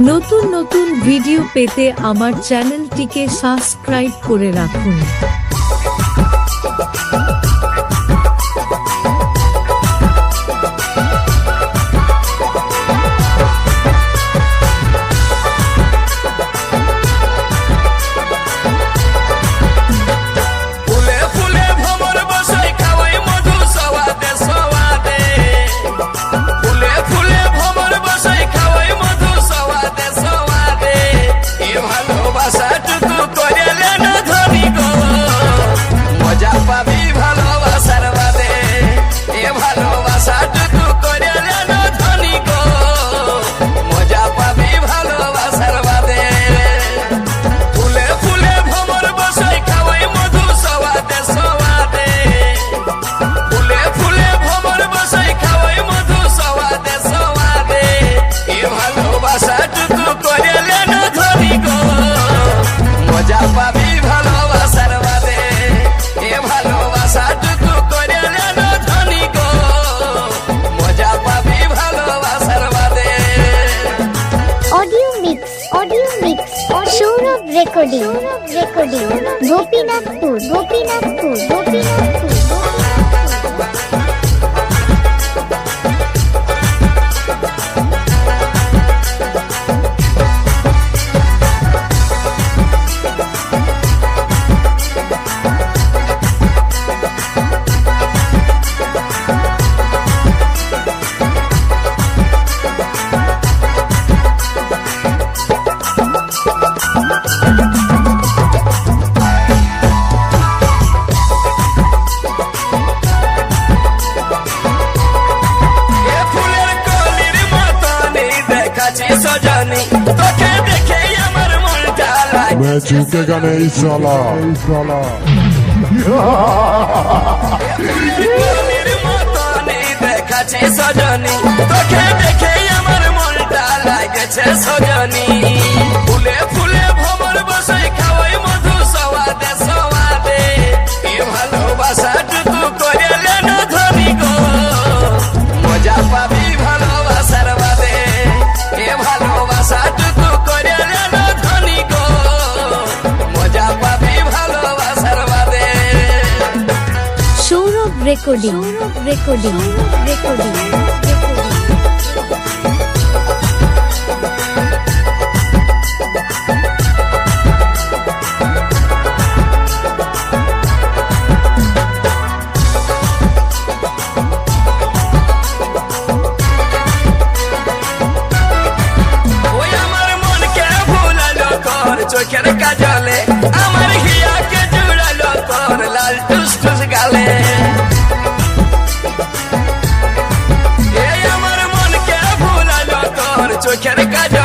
নতুন নতুন ভিডিও পেতে আমার চ্যানেলটিকে সাবস্ক্রাইব করে রাখুন। রেকর্ডিং রেকর্ডিং গোপীনাথপুর গোপীনাথপুর গোপীনাথপুর গানে ঝুঁকে গানে ইশালা ইশালা দেখাচ্ছে সজনী তোকে দেখে আমার মনটা লাগেছে Sajani recording, recording, recording. recording. mechanic, I don't.